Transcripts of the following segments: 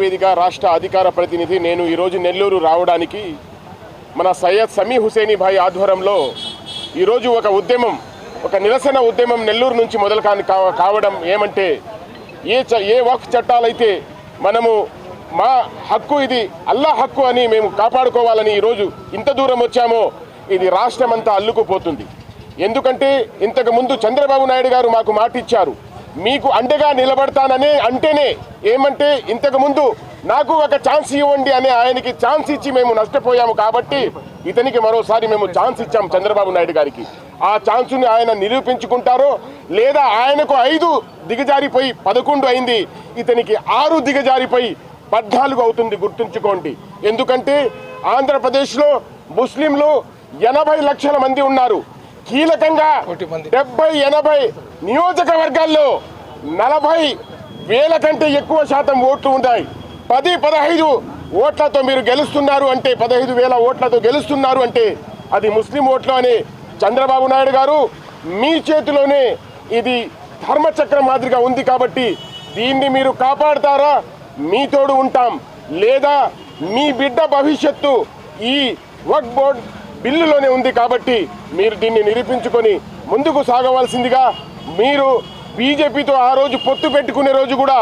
ఐక్యవేదిక రాష్ట్ర అధికార ప్రతినిధి నేను ఈరోజు నెల్లూరు రావడానికి మన సయ్యద్ సమీ హుసేని భాయ్ ఆధ్వర్యంలో ఈరోజు ఒక ఉద్యమం ఒక నిరసన ఉద్యమం నెల్లూరు నుంచి మొదలు కాని కావడం ఏమంటే ఏ చ ఏ వక్ఫ్ చట్టాలైతే మనము మా హక్కు ఇది అల్లా హక్కు అని మేము కాపాడుకోవాలని ఈరోజు ఇంత దూరం వచ్చామో ఇది రాష్ట్రం అంతా అల్లుకుపోతుంది. ఎందుకంటే ఇంతకుముందు చంద్రబాబు నాయుడు గారు మాకు మాటిచ్చారు. మీకు అండగా నిలబడతాననే అంటేనే ఏమంటే ఇంతకుముందు నాకు ఒక ఛాన్స్ ఇవ్వండి అనే ఆయనకి ఛాన్స్ ఇచ్చి మేము నష్టపోయాము కాబట్టి ఇతనికి మరోసారి మేము ఛాన్స్ ఇచ్చాం చంద్రబాబు నాయుడు గారికి. ఆ ఛాన్సుని ఆయన నిరూపించుకుంటారో లేదా ఆయనకు ఐదు దిగజారిపోయి పదకొండు అయింది ఇతనికి ఆరు దిగజారిపోయి పద్నాలుగు అవుతుంది గుర్తుంచుకోండి. ఎందుకంటే ఆంధ్రప్రదేశ్లో ముస్లింలు ఎనభై లక్షల మంది ఉన్నారు. కీలకంగా డెబ్బై ఎనభై నియోజకవర్గాల్లో నలభై వేల కంటే ఎక్కువ శాతం ఓట్లు ఉన్నాయి. పది పదహైదు ఓట్లతో మీరు గెలుస్తున్నారు అంటే పదహైదు వేల ఓట్లతో గెలుస్తున్నారు అంటే అది ముస్లిం ఓట్లు అని చంద్రబాబు నాయుడు గారు మీ చేతిలోనే ఇది ధర్మచక్రం మాదిరిగా ఉంది కాబట్టి దీన్ని మీరు కాపాడతారా? మీ తోడు ఉంటాం. లేదా మీ బిడ్డ భవిష్యత్తు ఈ వక్ బోర్డ్ బిల్లులోనే ఉంది కాబట్టి మీరు దీన్ని నిరూపించుకొని ముందుకు సాగవలసిందిగా మీరు బీజేపీతో ఆ రోజు పొత్తు పెట్టుకునే రోజు కూడా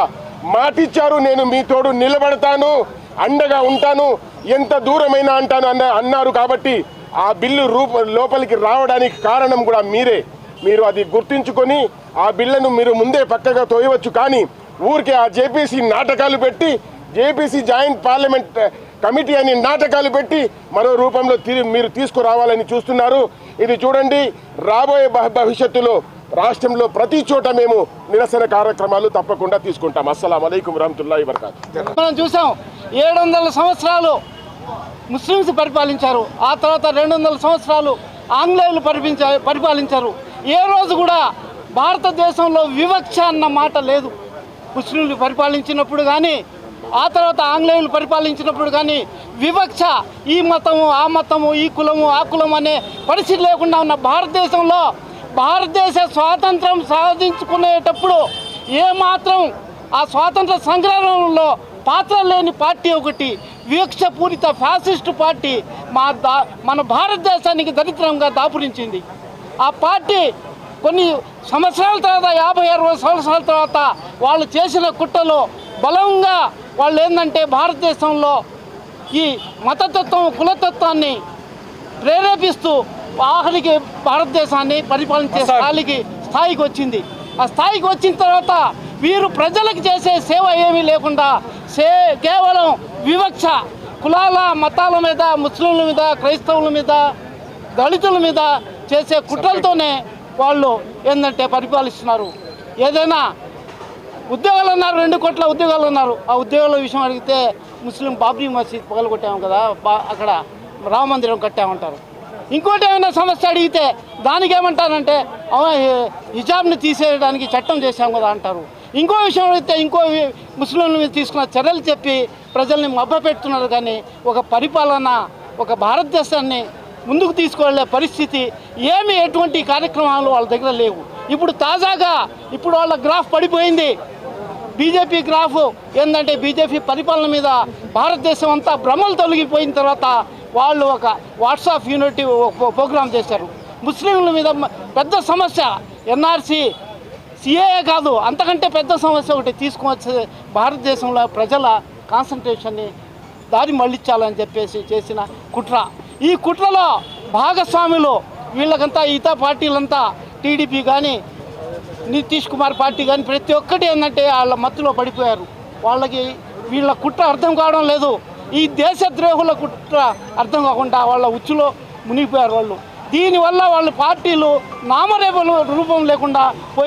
మాటిచ్చారు. నేను మీ తోడు నిలబడతాను అండగా ఉంటాను ఎంత దూరమైనా అంటాను అన్న అన్నారు కాబట్టి ఆ బిల్లు రూప లోపలికి రావడానికి కారణం కూడా మీరే. మీరు అది గుర్తించుకొని ఆ బిల్లును మీరు ముందే పక్కగా తోయవచ్చు. కానీ ఊరికే ఆ జేపీసీ నాటకాలు పెట్టి జేపీసీ జాయింట్ పార్లమెంట్ కమిటీ అని నాటకాలు పెట్టి మరో రూపంలో తీ- మీరు తీసుకురావాలని చూస్తున్నారు. ఇది చూడండి రాబోయే భవిష్యత్తులో రాష్ట్రంలో ప్రతి చోట మేము నిరసన కార్యక్రమాలు తప్పకుండా తీసుకుంటాం. అస్సలం అలైకుం రహమతుల్లా వరకాతు. మనం చూసాం ఏడు వందల సంవత్సరాలు ముస్లిమ్స్ పరిపాలించారు. ఆ తర్వాత రెండు వందల సంవత్సరాలు ఆంగ్లేయులు పరిపించా పరిపాలించారు. ఏ రోజు కూడా భారతదేశంలో వివక్ష అన్న మాట లేదు. ముస్లింలు పరిపాలించినప్పుడు కానీ ఆ తర్వాత ఆంగ్లేయులు పరిపాలించినప్పుడు కానీ వివక్ష ఈ మతము ఆ మతము ఈ కులము ఆ కులం అనే పరిస్థితి లేకుండా ఉన్న భారతదేశంలో భారతదేశ స్వాతంత్రం సాధించుకునేటప్పుడు ఏమాత్రం ఆ స్వాతంత్ర సంగ్రామంలో పాత్ర లేని పార్టీ ఒకటి వివక్షపూరిత ఫ్యాసిస్ట్ పార్టీ మా దా మన భారతదేశానికి దరిద్రంగా దాపురించింది. ఆ పార్టీ కొన్ని సంవత్సరాల తర్వాత యాభై అరవై సంవత్సరాల తర్వాత వాళ్ళు చేసిన కుట్రలో బలంగా వాళ్ళు ఏంటంటే భారతదేశంలో ఈ మతతత్వం కులతత్వాన్ని ప్రేరేపిస్తూ ఆఖరికి భారతదేశాన్ని పరిపాలించే స్థాయికి స్థాయికి వచ్చింది. ఆ స్థాయికి వచ్చిన తర్వాత వీరు ప్రజలకు చేసే సేవ ఏమీ లేకుండా సే కేవలం వివక్ష కులాల మతాల మీద ముస్లింల మీద క్రైస్తవుల మీద దళితుల మీద చేసే కుట్రలతోనే వాళ్ళు ఏంటంటే పరిపాలిస్తున్నారు. ఏదైనా ఉద్యోగాలు ఉన్నారు రెండు కోట్ల ఉద్యోగాలు ఉన్నారు ఆ ఉద్యోగాల విషయం అడిగితే ముస్లిం బాబ్రీ మసీద్ పగలగొట్టాము కదా అక్కడ రామ మందిరం కట్టామంటారు. ఇంకోటి ఏమైనా సమస్య అడిగితే దానికి ఏమంటారంటే హిజాబ్ని తీసేయడానికి చట్టం చేశాం కదా అంటారు. ఇంకో విషయం అడిగితే ఇంకో ముస్లింల మీద తీసుకున్న చర్యలు చెప్పి ప్రజల్ని మభ్యపెడుతున్నారు కానీ ఒక పరిపాలన ఒక భారతదేశాన్ని ముందుకు తీసుకువెళ్ళే పరిస్థితి ఏమి ఎటువంటి కార్యక్రమాలు వాళ్ళ దగ్గర లేవు. ఇప్పుడు తాజాగా ఇప్పుడు వాళ్ళ గ్రాఫ్ పడిపోయింది. బీజేపీ గ్రాఫ్ ఏంటంటే బీజేపీ పరిపాలన మీద భారతదేశం అంతా భ్రమలు తొలగిపోయిన తర్వాత వాళ్ళు ఒక వాట్సాప్ యూనిటీ ప్రోగ్రామ్ చేశారు. ముస్లింల మీద పెద్ద సమస్య ఎన్ఆర్సీ సిఏఏ కాదు అంతకంటే పెద్ద సమస్య ఒకటి తీసుకువచ్చే భారతదేశంలో ప్రజల కాన్సన్ట్రేషన్ని దారి మళ్ళించాలని చెప్పేసి చేసిన కుట్ర. ఈ కుట్రలో భాగస్వాములు వీళ్ళకంతా ఇతర పార్టీలంతా టీడీపీ కానీ నితీష్ కుమార్ పార్టీ కానీ ప్రతి ఒక్కటి ఏంటంటే వాళ్ళ మత్తులో పడిపోయారు. వాళ్ళకి వీళ్ళ కుట్ర అర్థం కావడం లేదు. ఈ దేశద్రోహుల కుట్ర అర్థం కాకుండా వాళ్ళ ఉచ్చులో మునిగిపోయారు వాళ్ళు. దీనివల్ల వాళ్ళ పార్టీలు నామరేపలు రూపం లేకుండా పోయి